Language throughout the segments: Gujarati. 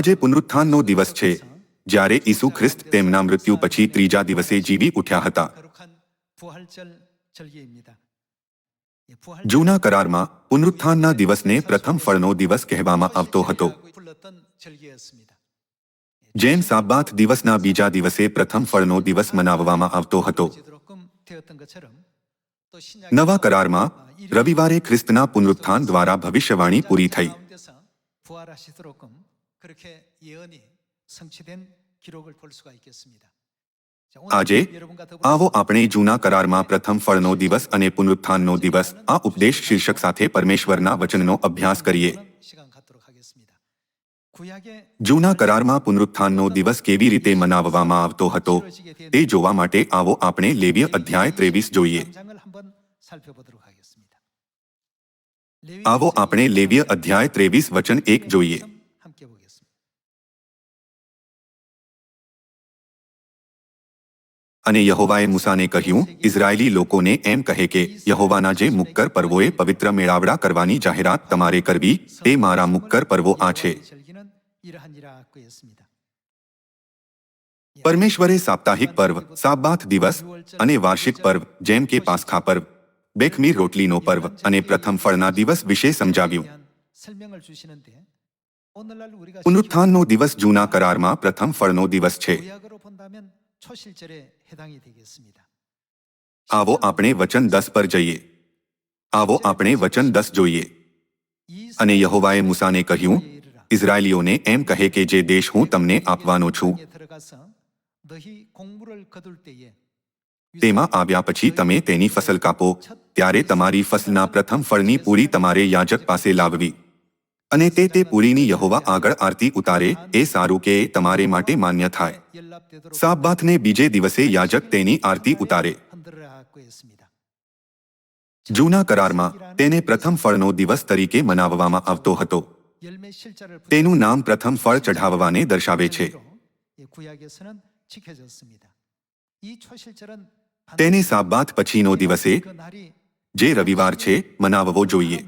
આજે પુનરુત્થાનનો દિવસ છે, જ્યારે ઈસુ ખ્રિસ્ત તેમના મૃત્યુ પછી ત્રીજા દિવસે જીવી ઉઠ્યા હતા. જૂના કરારમાં પુનરુત્થાનના દિવસને પ્રથમ ફળનો દિવસ કહેવામાં આવતો હતો. જેમ સાબાત દિવસના બીજા દિવસે પ્રથમ ફળનો દિવસ મનાવવામાં આવતો હતો. નવા કરારમાં રવિવારે ખ્રિસ્તના પુનરુત્થાન દ્વારા ભવિષ્યવાણી પૂરી થઈ. આજે આવો આપણે જૂના કરારમાં પ્રથમ ફળનો દિવસ અને પુનરુત્થાનનો દિવસ. આ ઉપદેશ શીર્ષક સાથે પરમેશ્વરના વચનનો અભ્યાસ કરીએ. જૂના કરારમાં પુનરુત્થાનનો દિવસ કેવી રીતે મનાવવામાં આવતો હતો તે જોવા માટે આવો આપણે લેવીય અધ્યાય ત્રેવીસ જોઈએ. આવો આપણે લેવીય અધ્યાય ત્રેવીસ વચન એક જોઈએ. અને યહોવાએ મૂસાને કહ્યું ઇઝરાયેલી લોકોને એમ કહે કે યહોવાના જે મુક્કર પર્વોએ પવિત્ર મેળાવડા કરવાની જાહેરાત તમારે કરવી તે મારા મુક્કર પર્વો આ છે પરમેશ્વરે સાપ્તાહિક પર્વ સાબાથ દિવસ અને વાર્ષિક પર્વ જેમ કે પાસખા પર્વ બેખમી રોટલીનો પર્વ અને પ્રથમ ફળના દિવસ વિશે સમજાવ્યું પુનરુત્થાનનો દિવસ જૂના કરારમાં પ્રથમ ફળનો દિવસ છે આવો આપણે વચન દસ પર જઈએ આવો આપણે વચન દસ જોઈએ અને યહોવાએ મૂસાને કહ્યું ઇઝરાયલીઓને એમ કહે કે જે દેશ હું તમને આપવાનો છું તેમાં આવ્યા પછી તમે તેની ફસલ કાપો ત્યારે તમારી ફસલના પ્રથમ ફળની પૂરી તમારે યાજક પાસે લાવવી અને તે તે પુરીની યહોવા આગળ આરતી ઉતારે, એ સારું કે તમારે માટે માન્ય થાય. સાબબાથને બીજે દિવસે યાજક તેની આરતી ઉતારે. જૂના કરારમાં તેને પ્રથમ ફળનો દિવસ તરીકે મનાવવામાં આવતો હતો. તેનું નામ પ્રથમ ફળ ચઢાવવાને દર્શાવે છે. તેને સાબબાથ પછીનો દિવસે જે રવિવાર છે, મનાવવો જોઈએ.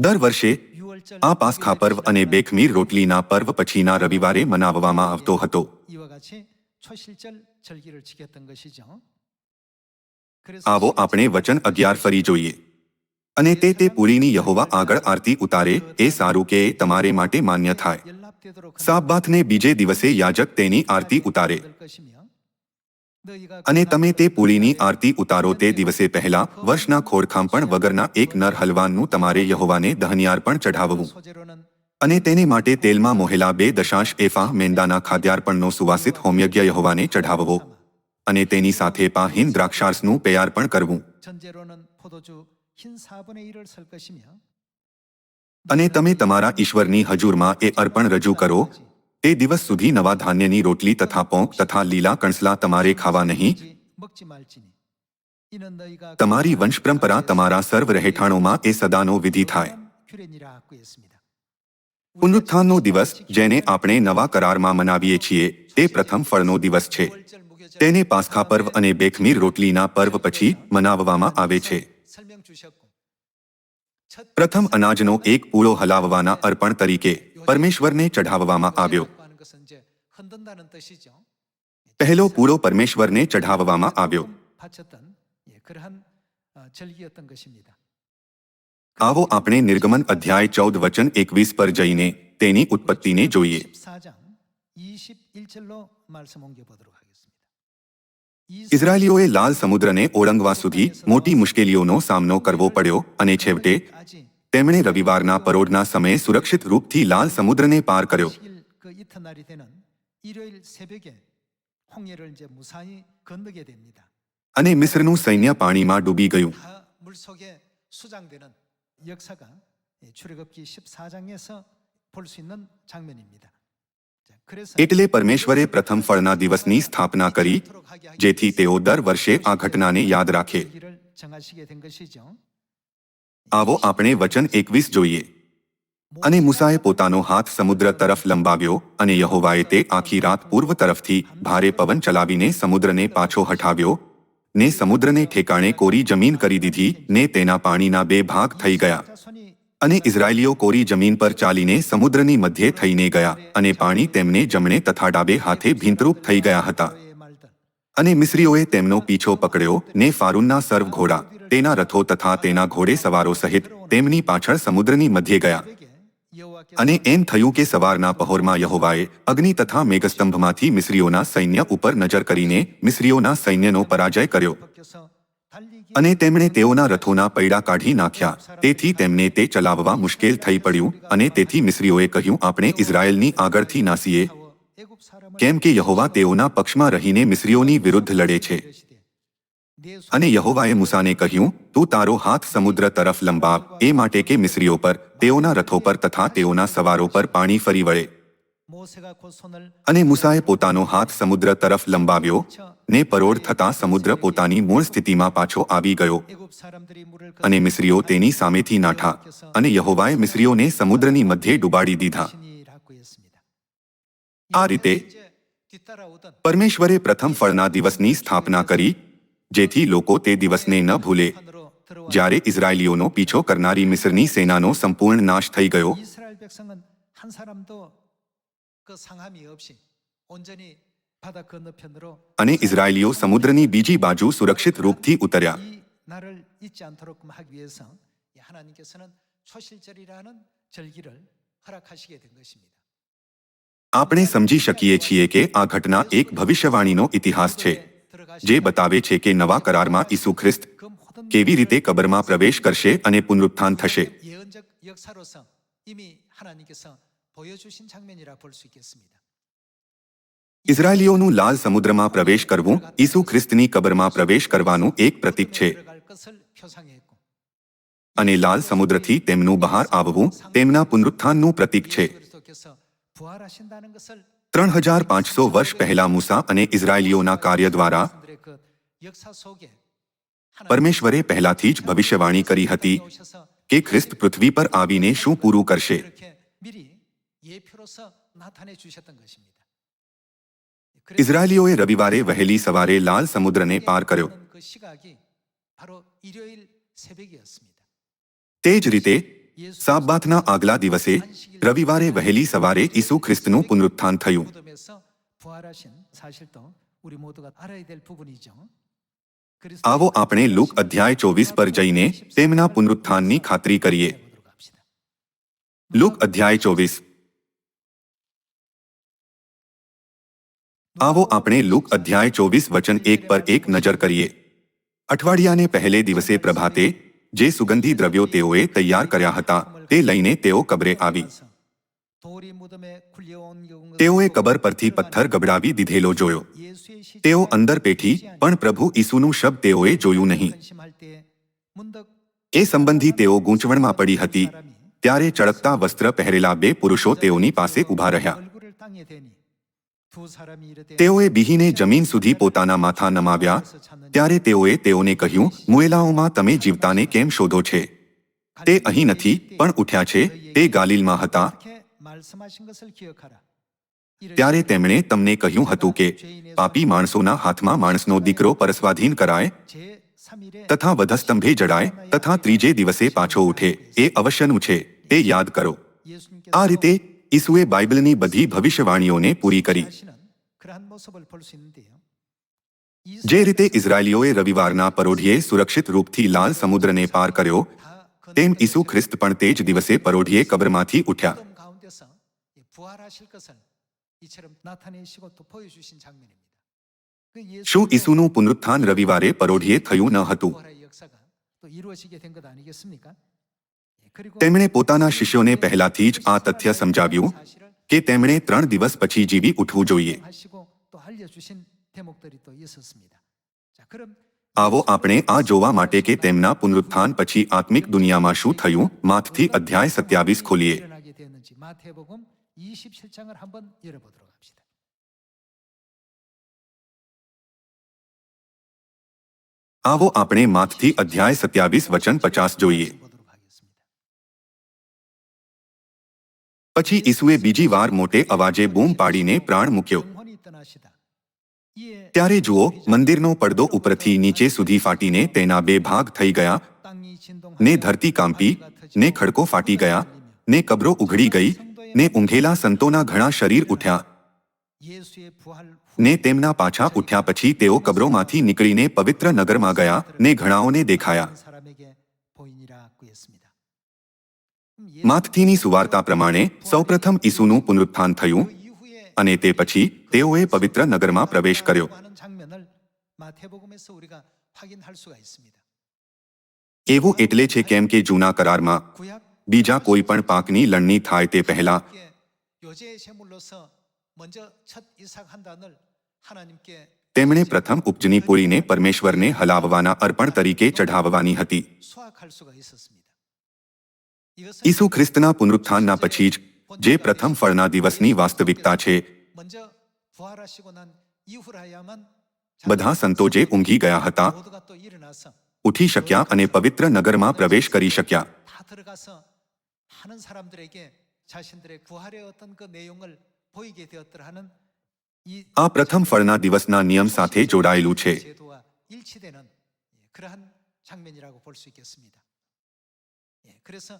દર વર્ષે આ પાસખા પર્વ અને બેખમીર રોટલીના પર્વ પછીના રવિવારે મનાવવામાં આવતો હતો. આવો આપણે વચન અગિયાર ફરી જોઈએ. અને તે તે પુરીની યહોવા આગળ આરતી ઉતારે એ સારું કે તમારે માટે માન્ય થાય. સાબબાથને બીજે દિવસે યાજક તેની આરતી ઉતારે. અને તમે તે પૂરીની આરતી ઉતારો તે દિવસે પહેલા વર્ષના ખોરખામ પણ વગરના એક નર હલવાનનું તમારે યહોવાને દહનિયાર પણ ચઢાવવું. અને તેને માટે તેલમાં મોહેલા બે દશાંશ એફા મેંદાના ખાદ્યાર્પણનો સુવાસિત હોમયજ્ઞ યહોવાને ચઢાવવો. અને તેની સાથે પાહિન દ્રાક્ષાર્સનું પેયાર કરવું. અને તમે તમારા ઈશ્વરની હજુરમાં એ અર્પણ રજૂ કરો. તે દિવસ સુધી નવા ધાન્યની રોટલી તથા પોંક તથા લીલા કણસલા તમારે ખાવા નહીં. તમારી વંશ પરંપરા તમારા સર્વ રહેઠાણોમાં એ સદાનો વિધિ થાય. પુનરુત્થાનનો દિવસ જેને આપણે નવા કરારમાં મનાવીએ છીએ તે પ્રથમ ફળનો દિવસ છે. તેને પાસખા પર્વ અને બેખમીર રોટલીના પર્વ પછી મનાવવામાં આવે છે. પ્રથમ અનાજનો એક પૂળો હલાવવાના અર્પણ તરીકે પરમેશ્વરને ચઢાવવામાં આવ્યો. પહેલો પૂરો પરમેશ્વરને ચઢાવવામાં આવ્યો. આવો આપણે નિર્ગમન અધ્યાય ચૌદ વચન એકવીસ પર જઈને તેની ઉત્પત્તિને જોઈએ. ઇઝરાયલીઓએ લાલ સમુદ્રને ઓળંગવા સુધી મોટી મુશ્કેલીઓનો સામનો કરવો પડ્યો અને છેવટે તેમણે રવિવારના પરોઢના સમયે સુરક્ષિત રૂપથી લાલ સમુદ્રને પાર કર્યો. અને મિસ્રનું સૈન્ય પાણીમાં ડૂબી ગયું. એટલે પરમેશ્વરે પ્રથમ ફળના દિવસની સ્થાપના કરી જેથી તેઓ દર વર્ષે આ ઘટનાને યાદ રાખે. આવો આપણે વચન એકવીસ જોઈએ. અને મુસાએ પોતાનો હાથ સમુદ્ર તરફ લંબાવ્યો અને યહોવાએ તે આખી રાત પૂર્વ તરફથી ભારે પવન ચલાવીને સમુદ્રને પાછો હટાવ્યો. ને સમુદ્રને ઠેકાણે કોરી જમીન કરી દીધી ને તેના પાણીના બે ભાગ થઈ ગયા. અને ઇઝરાયેલીઓ કોરી જમીન પર ચાલીને સમુદ્રની મધ્ય થઈને ગયા અને પાણી તેમને જમણે તથા ડાબે હાથે ભીંતરૂપ થઈ ગયા હતા. અને મિસ્રીઓએ તેમનો પીછો પકડ્યો ને ફારૂનના સર્વ ઘોડા તેના રથો તથા તેના ઘોડે સવારો સહિત તેમની પાછળ સમુદ્રની મધ્યે ગયા. અને એમ થયું કે સવારના પહોરમાં યહોવાએ અગ્નિ તથા મેઘસ્તંભમાંથી મિસ્રીઓના સૈન્ય ઉપર નજર કરીને મિસ્રીઓના સૈન્યનો પરાજય કર્યો. અને તેમણે તેઓના રથોના પૈડા કાઢી નાખ્યા. તેથી તેમને તે ચલાવવા મુશ્કેલ થઈ પડ્યું અને તેથી મિસ્રીઓએ કહ્યું, આપણે ઇઝરાયલની આગળથી નાસીએ. કેમ કે યહોવા તેઓના પક્ષમાં રહીને મિસ્રીઓની વિરુદ્ધ લડે છે. અને યહોવાએ મૂસાને કહ્યું, તું તારો હાથ સમુદ્ર તરફ લંબાવ. એ માટે કે મિસ્રીઓ પર, તેઓના રથો પર તથા તેઓના સવારો પર પાણી ફરી વળે. અને મૂસાએ પોતાનો હાથ સમુદ્ર તરફ લંબાવ્યો ને પરોઢ થતા સમુદ્ર પોતાની મૂળ સ્થિતિમાં પાછો આવી ગયો. અને મિસ્રીઓ તેની સામેથી નાઠા અને યહોવાએ મિસ્રીઓને સમુદ્રની મધ્યે ડૂબાડી દીધા. આ રીતે પરમેશ્વરે પ્રથમ ફળના દિવસની સ્થાપના કરી જેથી લોકો તે દિવસને ન ભૂલે. જ્યારે ઇઝરાયેલીઓનો પીછો કરનારી મિસરની સેનાનો સંપૂર્ણ નાશ થઈ ગયો. અને ઇઝરાયેલીઓ સમુદ્રની બીજી બાજુ સુરક્ષિત રૂપથી ઉતર્યા. આપણે સમજી શકીએ છીએ કે આ ઘટના એક ભવિષ્યવાણીનો ઇતિહાસ છે. જે બતાવે છે કે નવા કરારમાં ઈસુ ખ્રિસ્ત કેવી રીતે કબરમાં પ્રવેશ કરશે અને પુનરુત્થાન થશે. ઇઝરાયલીઓનું લાલ સમુદ્રમાં પ્રવેશ કરવું ઈસુ ખ્રિસ્તની કબરમાં પ્રવેશ કરવાનું એક પ્રતીક છે અને લાલ સમુદ્રથી તેમનું બહાર આવવું તેમના પુનરુત્થાનનું પ્રતીક છે ત્રણ હજાર પાંચસો વર્ષ પહેલા મૂસા અને ઇઝરાયલીઓના કાર્ય દ્વારા પરમેશ્વરે પહેલાથી જ ભવિષ્યવાણી કરી હતી કે ખ્રિસ્ત પૃથ્વી પર આવીને શું પૂરું કરશે. ઇઝરાયલીઓએ રવિવારે વહેલી સવારે લાલ સમુદ્રને પાર કર્યો. તે જ રીતે સાબબાથના આગલા દિવસે રવિવારે વહેલી સવારે ઈસુ ખ્રિસ્તનું પુનરુત્થાન થયું આવો આપણે લુક અધ્યાય ચોવીસ પર જઈને તેમના પુનરુત્થાનની ખાતરી કરીએ લુક અધ્યાય ચોવીસ આવો આપણે લુક અધ્યાય ચોવીસ વચન એક પર એક નજર કરીએ અઠવાડિયાને પહેલે દિવસે પ્રભાતે જે સુગંધી દ્રવ્યો તેઓએ તૈયાર કર્યા હતા, તે લઈને તેઓ કબરે આવી. તેઓએ કબર પરથી પથ્થર ગબડાવી દીધેલો જોયો. તેઓ અંદર પેઠી, પણ પ્રભુ ઈસુનું શબ્દ તેઓએ જોયું નહીં. એ સંબંધી તેઓ ગૂંચવણમાં પડી હતી. ત્યારે ચળકતા વસ્ત્ર પહેરેલા બે પુરુષો તેઓની પાસે ઊભા રહ્યા. તેઓએ બિહીને જમીન સુધી પોતાના માથા નમાવ્યા. ત્યારે તેઓએ તેઓને કહ્યું મુએલાઓમાં તમે જીવતાને કેમ શોધો છે? તે અહીં નથી પણ ઉઠ્યા છે. તે ગાલિલમાં હતા. ત્યારે તેમણે તમને કહ્યું હતું કે પાપી માણસોના હાથમાં માણસનો દીકરો પરસ્વાધીન કરાય તથા વધસ્તંભે જડાય તથા ત્રીજે દિવસે પાછો ઉઠે. એ અવશ્યનું છે. તે યાદ કરો. આ રીતે इस वे बाइबल ने बधी भविष्यवाणियों ने पूरी करी। जे रीते इजरायलीओ रविवार परोढ़िए सुरक्षित रूप थी लाल समुद्र ने पार करो तेम ईसु ख्रिस्त पण दिवसे परोढ़िए कब्र माथी उठ्या। શું ઈસુનું પુનરુત્થાન રવિવારે પરોઢિયે થયું ન હતું તેમણે પોતાના શિષ્યોને પહેલાથી જ આ તથ્ય સમજાવ્યું કે તેમણે ત્રણ દિવસ પછી જીવી ઉઠવું જોઈએ. આવો આપણે આ જોવા માટે કે તેમના પુનરુત્થાન પછી આત્મિક દુનિયામાં શું થયું માથથી અધ્યાય સત્યાવીસ ખોલીએ. આવો આપણે માથથી અધ્યાય સત્યાવીસ વચન પચાસ જોઈએ. પછી ઈસુએ બીજી વાર મોટે અવાજે બૂમ પાડીને પ્રાણ મૂક્યો. ત્યારે જુઓ, મંદિરનો પડદો ઉપરથી નીચે સુધી ફાટીને તેના બે ભાગ થઈ ગયા. ને ધરતી કાંપી, ને ખડકો ફાટી ગયા, ને કબરો ઉઘડી ગઈ, ને ઊંઘેલા સંતોના ઘણા શરીર ઉઠ્યા. ને તેમના પાછા ઉઠ્યા પછી તેઓ કબરોમાંથી નીકળીને પવિત્ર નગરમાં ગયા ને ઘણાઓને દેખાયા. માથથીની સુવાર્તા પ્રમાણે સૌપ્રથમ ઈસુનું પુનરુત્થાન થયું અને તે પછી તેઓએ પવિત્ર નગરમાં પ્રવેશ કર્યો. એવું એટલે છે કેમ કે જૂના કરારમાં બીજા કોઈ પણ પાકની લણણી થાય તે પહેલા તેમણે પ્રથમ ઉપજની પૂરીને પરમેશ્વરને હલાવવાના અર્પણ તરીકે ચઢાવવાની હતી. ઈસુ ખ્રિસ્તના પુનરુત્થાનના પછી જ જે પ્રથમ ફળના દિવસની વાસ્તવિકતા છે, બધા સંતો જે ઊંઘી ગયા હતા, ઉઠી શક્યા અને પવિત્ર નગરમાં પ્રવેશ કરી શક્યા. આ પ્રથમ ફળના દિવસના નિયમ સાથે જોડાયેલું છે.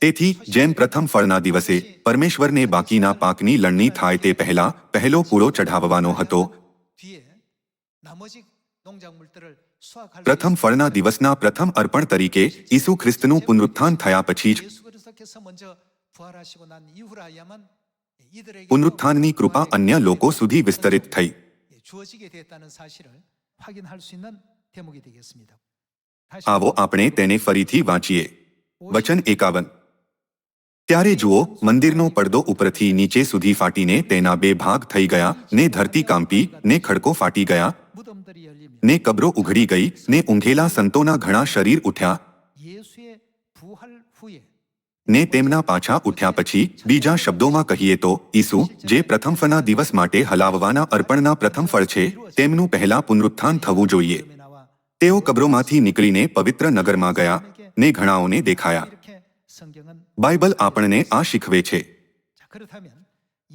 તેથી જેમ પ્રથમ ફળના દિવસે પરમેશ્વરને બાકીના પાકની લણણી થાય તે પહેલા પહેલો પૂળો ચઢાવવાનો હતો. પ્રથમ ફળના દિવસના પ્રથમ અર્પણ તરીકે ઈસુ ખ્રિસ્તનું પુનરુત્થાન થયા પછી જ પુનરુત્થાનની કૃપા અન્ય લોકો સુધી વિસ્તરિત થઈ. આવો આપણે તેને ફરીથી વાંચીએ. વચન એકાવન. ત્યારે જુઓ, મંદિરનો પડદો ઉપરથી નીચે સુધી ફાટીને તેના બે ભાગ થઈ ગયા, ને ધરતી કાંપી, ને ખડકો ફાટી ગયા, ને કબરો ઉઘડી ગઈ, ને ઊંઘેલા સંતોના ઘણા શરીર ઉઠ્યા, ને તેમના પાછા ઉઠ્યા પછી બીજા શબ્દોમાં કહીએ તો, ઈસુ, જે પ્રથમ ફળના દિવસ માટે હલાવવાના અર્પણના પ્રથમ ફળ છે, તેમનું પહેલા પુનરુત્થાન થવું જોઈએ. તેઓ કબરોમાંથી નીકળીને પવિત્ર નગરમાં ગયા ને ઘણાઓને દેખાયા. બાઇબલ આપણને આ શીખવે છે.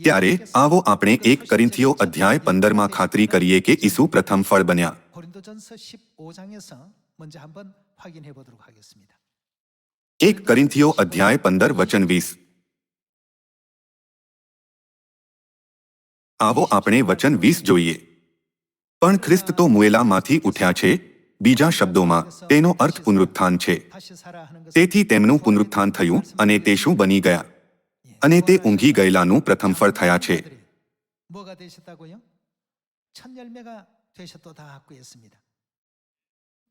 ત્યારે આવો આપણે એક કરિંથીઓ અધ્યાય પંદરમાં ખાતરી કરીએ કે ઈસુ પ્રથમ ફળ બન્યા. એક કરિંથીઓ અધ્યાય પંદર વચન વીસ. આવો આપણે વચન વીસ જોઈએ. પણ ખ્રિસ્ત તો મુએલામાંથી ઉઠ્યા છે બીજા શબ્દોમાં, તેનો અર્થ પુનરુત્થાન છે. તેથી તેમનું પુનરુત્થાન થયું અને તે શું બની ગયા? અને તે ઊંઘી ગયેલાનું પ્રથમ ફળ થયા છે.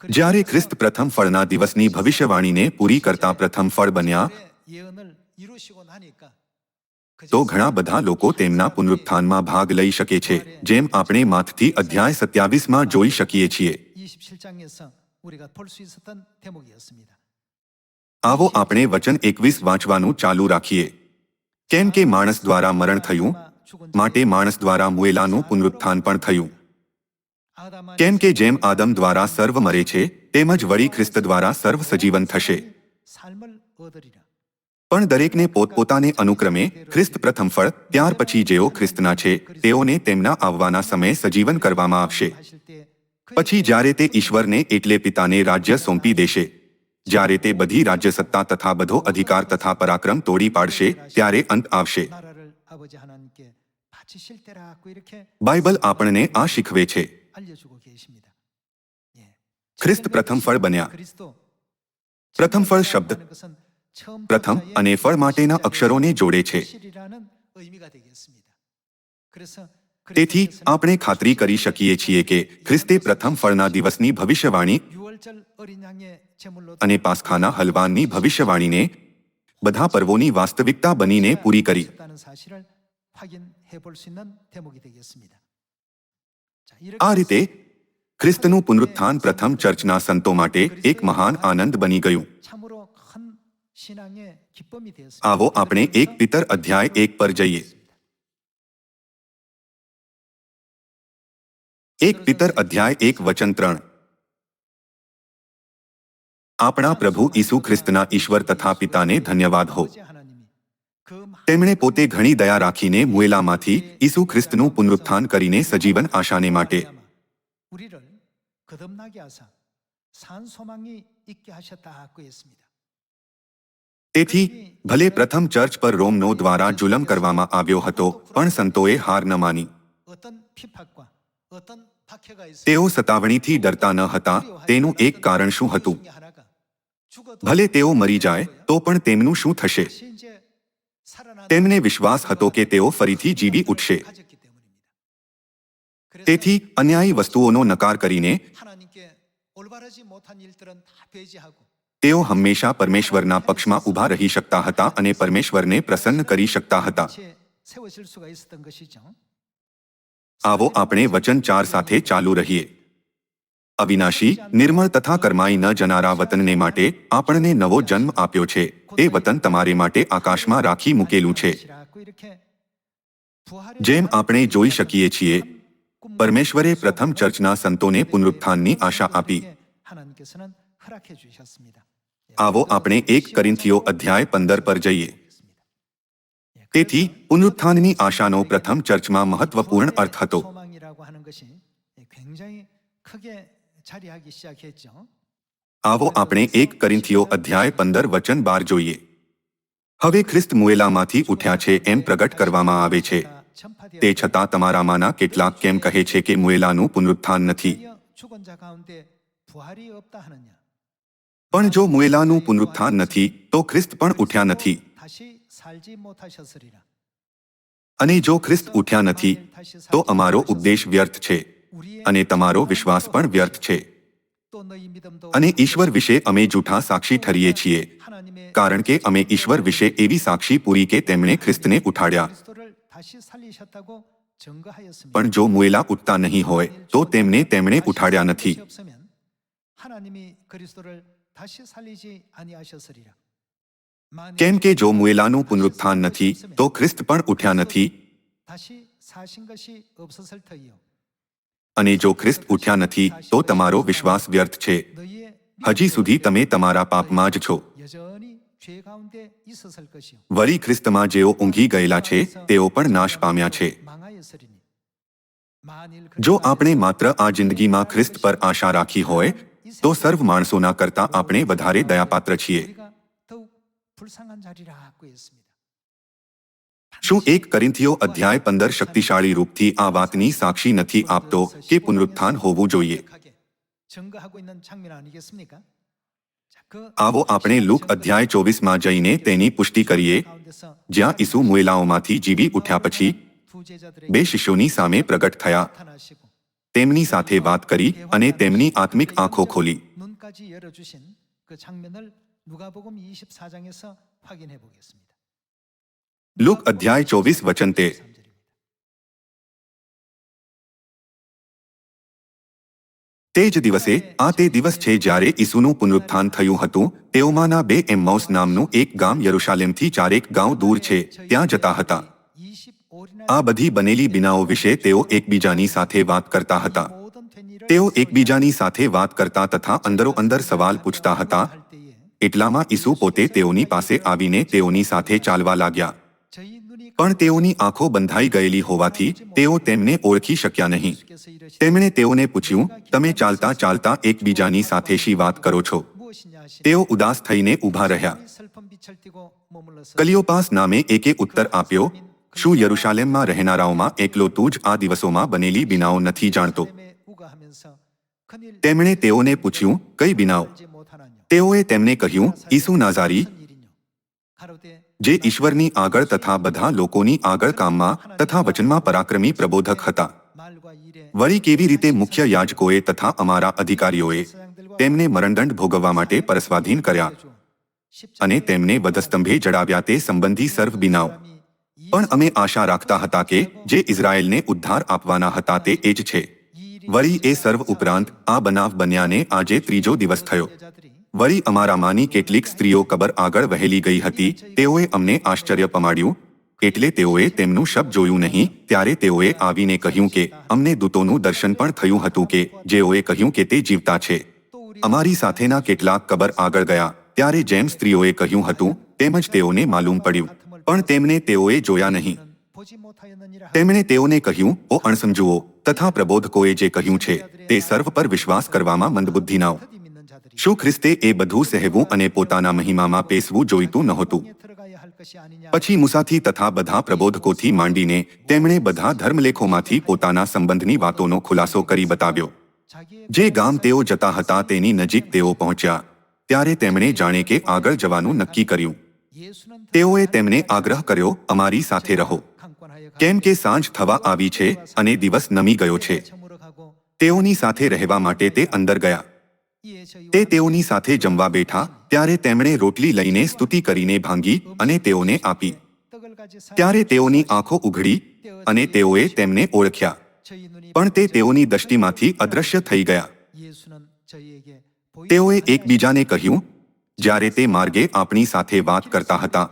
જ્યારે ખ્રિસ્ત પ્રથમ ફળના દિવસની ભવિષ્યવાણીને પૂરી કરતા પ્રથમ ફળ બન્યા તો ઘણા બધા લોકો તેમના પુનરુત્થાનમાં ભાગ લઈ શકે છે, જેમ આપણે માથથી અધ્યાય સત્યાવીસમાં જોઈ શકીએ છીએ. આવો આપણે વચન એકવીસ વાંચવાનું ચાલુ રાખીએ. કેમ કે માણસ દ્વારા મરણ થયું, માટે માણસ દ્વારા મુએલાનું પુનરુત્થાન પણ થયું. કેમ કે જેમ આદમ દ્વારા સર્વ મરે છે તેમજ વળી ખ્રિસ્ત દ્વારા સર્વ સજીવન થશે. પણ દરેકને પોતપોતાને અનુક્રમે ખ્રિસ્ત પ્રથમ ફળ, ત્યાર પછી જેઓ ખ્રિસ્તના છે, તેઓને તેમના આવવાના સમયે સજીવન કરવામાં આવશે. પછી જ્યારે તે ઈશ્વરને એટલે પિતાને રાજ્ય સોંપી દેશે, જ્યારે તે બધી રાજ્ય સત્તા તથા બધો અધિકાર તથા પરાક્રમ તોડી પાડશે, ત્યારે અંત આવશે. બાઇબલ આપણને આ શીખવે છે. ખ્રિસ્ત પ્રથમ ફળ બન્યા. પ્રથમ ફળ શબ્દ. પ્રથમ અને ફળ માટેના અક્ષરોને જોડે છે. તેથી આપણે ખાતરી કરી શકીએ છીએ કે ખ્રિસ્તે પ્રથમ ફળના દિવસની ભવિષ્યવાણી અને પાસખાના હલવાનની ભવિષ્યવાણીને બધા પર્વોની વાસ્તવિકતા બનીને પૂરી કરી. આ રીતે ખ્રિસ્તનું પુનરુત્થાન પ્રથમ ચર્ચના સંતો માટે એક મહાન આનંદ બની ગયું. આવો આપણે એક પિતર અધ્યાય એક પર જઈએ એક પિતર અધ્યાય એક વચન ત્રણ આપણા પ્રભુ ઈસુ ખ્રિસ્તના ઈશ્વર તથા પિતાને ધન્યવાદ હો 아버지 하나님이 그 많은 તેમણે પોતે ઘણી દયા રાખીને મુએલામાંથી ઈસુ ખ્રિસ્તનું પુનરુત્થાન કરીને સજીવન આશાને માટે 우리를 거듭나게 하사 산 소망이 있게 하셨다고 했습니다. તેથી, ભલે પ્રથમ ચર્ચ પર રોમનો દ્વારા જુલમ કરવામાં આવ્યો હતો, પણ સંતોએ હાર ન માની. તેઓ સતાવણીથી ડરતા ન હતા, તેનું એક કારણ શું હતું? ભલે તેઓ મરી જાય, તો પણ તેમનું શું થશે? તેમને વિશ્વાસ હતો કે તેઓ ફરીથી જીવી ઉઠશે. તેથી, અન્યાયી વસ્તુઓનો નકાર કરીને તેઓ હંમેશા પરમેશ્વરના પક્ષમાં ઊભા રહી શકતા હતા અને પરમેશ્વરને પ્રસન્ન કરી શકતા હતા. આવો આપણે વચન ચાર સાથે ચાલુ રહીએ. અવિનાશી નિર્મળ તથા કરમાઈ ન જનારા વતનને માટે આપણને નવો જન્મ આપ્યો છે. એ વતન તમારે માટે આકાશમાં રાખી મૂકેલું છે. જેમ આપણે જોઈ શકીએ છીએ પરમેશ્વરે પ્રથમ ચર્ચના સંતોને પુનરુત્થાનની આશા આપી. આવો આપણે એક કરિંથીઓ અધ્યાય પંદર પર જઈએ. તેથી પુનરુત્થાનની આશાનો પ્રથમ ચર્ચમાં મહત્વપૂર્ણ અર્થ હતો. આવો આપણે એક કરિંથીઓ અધ્યાય પંદર વચન બાર જોઈએ. હવે ખ્રિસ્ત મુએલામાંથી ઉઠ્યા છે એમ પ્રગટ કરવામાં આવે છે. તે છતાં તમારામાંના કેટલાક કેમ કહે છે કે મુએલાનું પુનરુત્થાન નથી. પણ જો મુએલાનું પુનરુત્થાન નથી, તો ખ્રિસ્ત પણ ઉઠ્યા નથી. અને જો ખ્રિસ્ત ઉઠ્યા નથી, તો અમારો ઉપદેશ વ્યર્થ છે અને તમારો વિશ્વાસ પણ વ્યર્થ છે. અને ઈશ્વર વિશે અમે જૂઠા સાક્ષી ઠરીએ છીએ, કારણ કે અમે ઈશ્વર વિશે એવી સાક્ષી પૂરી કે તેમણે ખ્રિસ્તને ઉઠાડ્યા. પણ જો મુએલા ઉઠતા નહીં હોય, તો તેમને તેમણે ઉઠાડ્યા નથી. કેમ કે જો મુએલાનું પુનરુત્થાન નથી તો ખ્રિસ્ત પણ ઉઠ્યા નથી અને જો ખ્રિસ્ત ઉઠ્યા નથી તો તમારો વિશ્વાસ વ્યર્થ છે હજી સુધી તમે તમારા પાપમાં જ છો વળી ખ્રિસ્તમાં જેઓ ઊંઘી ગયેલા છે તેઓ પણ નાશ પામ્યા છે જો આપણે માત્ર આ જિંદગીમાં ખ્રિસ્ત પર આશા રાખી હોય તો સર્વ માણસોના કરતાં આપણે વધારે દયાપાત્ર છીએ. શું એક કરિંથીઓ અધ્યાય પંદર શક્તિશાળી રૂપથી આ વાતની સાક્ષી નથી આપતો કે પુનરુત્થાન હોવું જોઈએ? આવો આપણે લુક અધ્યાય ચોવીસમાં જઈને તેની પુષ્ટિ કરીએ. જ્યાં ઈસુ મુએલાઓમાંથી જીવી ઉઠ્યા પછી બે શિષ્યોની સામે પ્રગટ થયા. તેમની સાથે વાત કરી અને તેમની આત્મિક આંખો ખોલી. લુક અધ્યાય ચોવીસ વચન તે. તે જ દિવસે આ તે દિવસ છે જ્યારે ઈસુનું પુનરુત્થાન થયું હતું. તેઓમાંના બે એમ્માઉસ નામનું એક ગામ યરુશાલેમથી ચારેક ગાંવ દૂર છે. ત્યાં જતા હતા. આ બધી બનેલી બિનાઓ વિશે તેઓ એકબીજાની સાથે વાત કરતા હતા. તેઓ એકબીજાની સાથે વાત કરતા તથા અંદરો સવાલ પૂછતા હતા. એટલામાં ઈસુ પોતે તેઓની પાસે આવીને તેઓની સાથે ચાલવા લાગ્યા. પણ તેઓની આંખો બંધાઈ ગયેલી હોવાથી તેઓ તેમને ઓળખી શક્યા નહીં. તેમણે તેઓને પૂછ્યું, તમે ચાલતા ચાલતા એકબીજાની સાથે શી વાત કરો છો? તેઓ ઉદાસ થઈને ઊભા રહ્યા. કલિયોપાસ નામે એકે ઉત્તર આપ્યો શું યરુશાલેમમાં રહેનારાઓમાં એકલો તું જ આ દિવસોમાં બનેલી બિનાઓ નથી જાણતો? તેમણે તેઓને પૂછ્યું, કઈ બિનાઓ? તેઓએ તેમને કહ્યું, ઈસુ નાઝારી. જે ઈશ્વરની આગળ તથા બધા લોકોની આગળ કામમાં તથા વચનમાં પરાક્રમી પ્રબોધક હતા. વળી કેવી રીતે મુખ્ય યાજકોએ તથા અમારા અધિકારીઓએ તેમને મરણદંડ ભોગવવા માટે પરસ્વાધીન કર્યા? અને તેમને વધસ્તંભે જડાવ્યા તે સંબંધી સર્વ બિનાઓ. પણ અમે આશા રાખતા હતા કે જે ઇઝરાયેલને ઉદ્ધાર આપવાના હતા તે એ જ છે. વળી એ સર્વ ઉપરાંત આ બનાવ બન્યાને આજે ત્રીજો દિવસ થયો. વળી અમારામાંની કેટલીક સ્ત્રીઓ કબર આગળ વહેલી ગઈ હતી, તેઓએ અમને આશ્ચર્ય પમાડ્યું. એટલે તેઓએ તેમનું શબ જોયું નહીં, ત્યારે તેઓએ આવીને કહ્યું કે, અમને દૂતોનું દર્શન પણ થયું હતું કે, જેઓએ કહ્યું કે તે જીવતા છે. અમારી સાથેના કેટલાક કબર આગળ ગયા, ત્યારે જેમ સ્ત્રીઓએ કહ્યું હતું તેમજ તેઓને માલુમ પડ્યું. પણ તેમને તેઓએ જોયા નહીં. તેમણે તેઓને કહ્યું, ઓ અણસમજુઓ, તથા પ્રબોધકોએ જે કહ્યું છે, તે સર્વ પર વિશ્વાસ કરવામાં મંદબુદ્ધિનાઓ શું ખ્રિસ્તે એ બધું સહેવું અને પોતાના મહિમામાં પેસવું જોઈતું નહોતું? પછી મુસાથી તથા બધા પ્રબોધકોથી માંડીને તેમણે બધા ધર્મલેખોમાંથી પોતાના સંબંધની વાતોનો ખુલાસો કરી બતાવ્યો. જે ગામ તેઓ જતા હતા તેની નજીક તેઓ પહોંચ્યા. ત્યારે તેમણે જાણે કે આગળ જવાનું નક્કી કર્યું. તેઓએ તેમને આગ્રહ કર્યો, અમારી સાથે રહો. કેમ કે સાંજ થવા આવી છે અને દિવસ નમી ગયો છે. તેઓની સાથે રહેવા માટે તે અંદર ગયા. તે તેઓની સાથે જમવા બેઠા, ત્યારે તેમણે રોટલી લઈને સ્તુતિ કરીને ભાંગી અને તેઓને આપી. ત્યારે તેઓની આંખો ઉઘડી અને તેઓએ તેમને ઓળખ્યા. પણ તે તેઓની દ્રષ્ટિમાંથી અદ્રશ્ય થઈ ગયા. તેઓએ એકબીજાને કહ્યું જ્યારે તે માર્ગે આપણી સાથે વાત કરતા હતા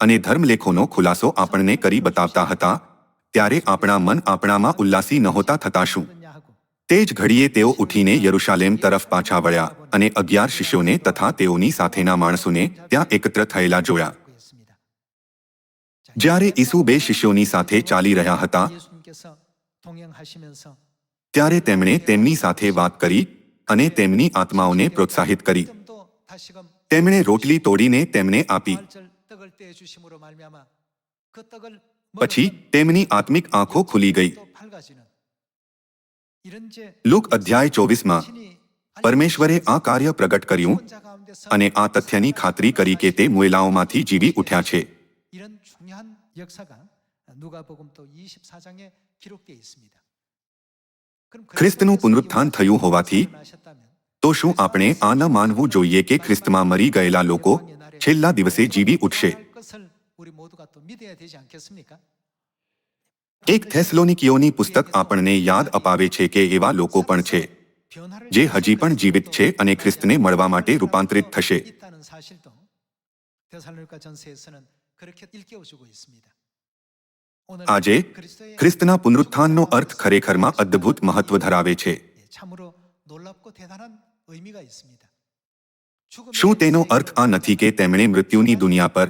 અને ધર્મલેખોનો ખુલાસો આપણને કરી બતાવતા હતા, ત્યારે આપણા મન આપણામાં ઉલ્લાસી નહોતા થતા શું? તે જ ઘડીએ તેઓ ઉઠીને યરુશાલેમ તરફ પાછા વળ્યા અને અગિયાર શિષ્યોને તથા તેઓની સાથેના માણસોને ત્યાં એકત્ર થયેલા જોયા. જ્યારે ઈસુ બે શિષ્યોની સાથે ચાલી રહ્યા હતા, ત્યારે તેમણે તેમની સાથે વાત કરી અને તેમની આત્માઓને પ્રોત્સાહિત કરી. તેમણે રોટલી તોડીને તેમને આપી. પછી તેમની આત્મિક આંખો ખુલી ગઈ. લુક અધ્યાય ચોવીસમાં પરમેશ્વરે આ કાર્ય પ્રગટ કર્યું અને આ તથ્યની ખાતરી કરી કે તે મુએલાઓમાંથી જીવી ઉઠ્યા છે. ખ્રિસ્તનું પુનરુત્થાન થયું હોવાથી તો શું આપણે આ ન માનવું જોઈએ કે ખ્રિસ્તમાં મરી ગયેલા લોકો છેલ્લા દિવસે જીવી ઉઠશે? એક થેસલોનિકીઓની પુસ્તક આપણને યાદ અપાવે છે કે એવા લોકો પણ છે, જે હજી પણ જીવિત છે અને ખ્રિસ્તને મળવા માટે રૂપાંતરિત થશે. આજે ખ્રિસ્તના પુનરુત્થાનનો અર્થ ખરેખરમાં અદ્ભુત મહત્વ ધરાવે છે. શું તેનો અર્થ આ નથી કે તેમણે મૃત્યુની દુનિયા પર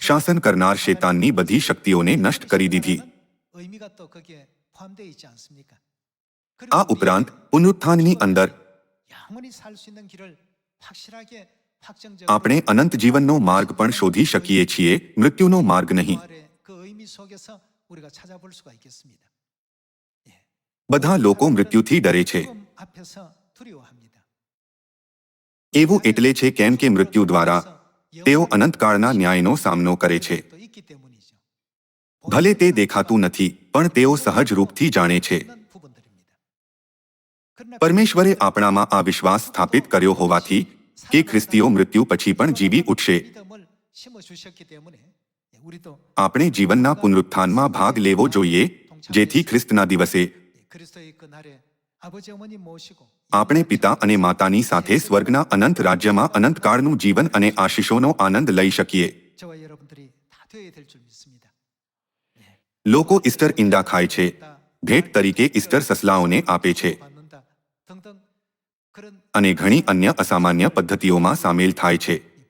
શાસન કરનાર શેતાનની બધી શક્તિઓને નષ્ટ કરી દીધી આ ઉપરાંત પુનરુત્થાનની અંદર આપણે અનંત જીવનનો માર્ગ પણ શોધી શકીએ છીએ મૃત્યુનો માર્ગ નહીં બધા લોકો મૃત્યુથી ડરે છે એવું એટલે છે કેમ કે મૃત્યુ દ્વારા તેઓ અનંતકાળના ન્યાયનો સામનો કરે છે. ભલે તે દેખાતું નથી, પણ તેઓ સહજ રૂપથી જાણે છે. પરમેશ્વરે આપણામાં આ વિશ્વાસ સ્થાપિત કર્યો હોવાથી કે ખ્રિસ્તીઓ મૃત્યુ પછી પણ જીવી ઉઠશે. આપણે જીવનના પુનરુત્થાનમાં ભાગ લેવો જોઈએ, જેથી ખ્રિસ્તના દિવસે આપણે પિતા અને માતાની સાથે સ્વર્ગના અનંત રાજ્યમાં અનંતકાળનું જીવન અને આશીષોનો આનંદ લઈ શકીએ. લોકો ઈસ્ટર ઈંડા ખાય છે. ભેટ તરીકે ઈસ્ટર સસલાઓને આપે છે. અને ઘણી અન્ય અસામાન્ય પદ્ધતિઓમાં સામેલ થાય છે.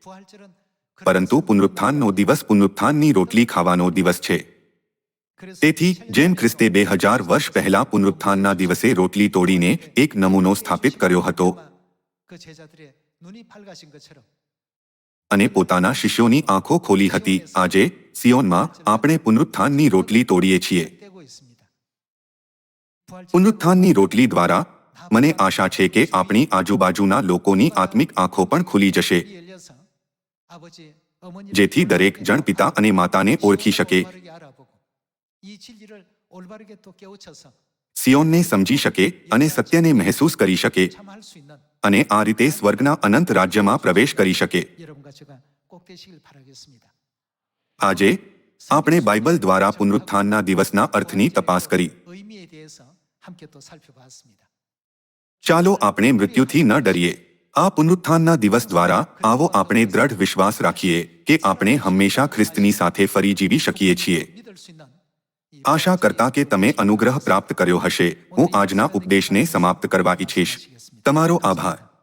પરંતુ પુનરુત્થાનનો દિવસ પુનરુત્થાનની રોટલી ખાવાનો દિવસ છે. તેથી જેમ ખ્રિસ્તે બે હજાર વર્ષ પહેલા પુનરુત્થાનના દિવસે રોટલી તોડીને એક નમૂનો સ્થાપિત કર્યો હતો. અને પોતાના શિષ્યોની આંખો ખોલી હતી. આજે સિયોનમાં આપણે પુનરુત્થાનની રોટલી તોડીએ છીએ. પુનરુત્થાનની રોટલી દ્વારા મને આશા છે કે આપણી આજુબાજુના લોકોની આત્મિક આંખો પણ ખુલી જશે. જેથી દરેક જણ પિતા અને માતાને ઓળખી શકે. સિયોનને સમજી શકે અને સત્યને મહેસૂસ કરી શકે અને આ રીતે સ્વર્ગના અનંત રાજ્યમાં પ્રવેશ કરી શકે આજે આપણે બાઇબલ દ્વારા પુનરુત્થાનના દિવસના અર્થની તપાસ કરી ચાલો આપણે મૃત્યુથી ન ડરીએ આ પુનરુત્થાનના દિવસ દ્વારા આવો આપણે દ્રઢ વિશ્વાસ રાખીએ કે આપણે હંમેશા ખ્રિસ્તની સાથે ફરી જીવી શકીએ છીએ આશા કરતા કે તમે અનુગ્રહ પ્રાપ્ત કર્યો હશે. હું આજના ઉપદેશને સમાપ્ત કરવા ઈચ્છીશ. તમારો આભાર.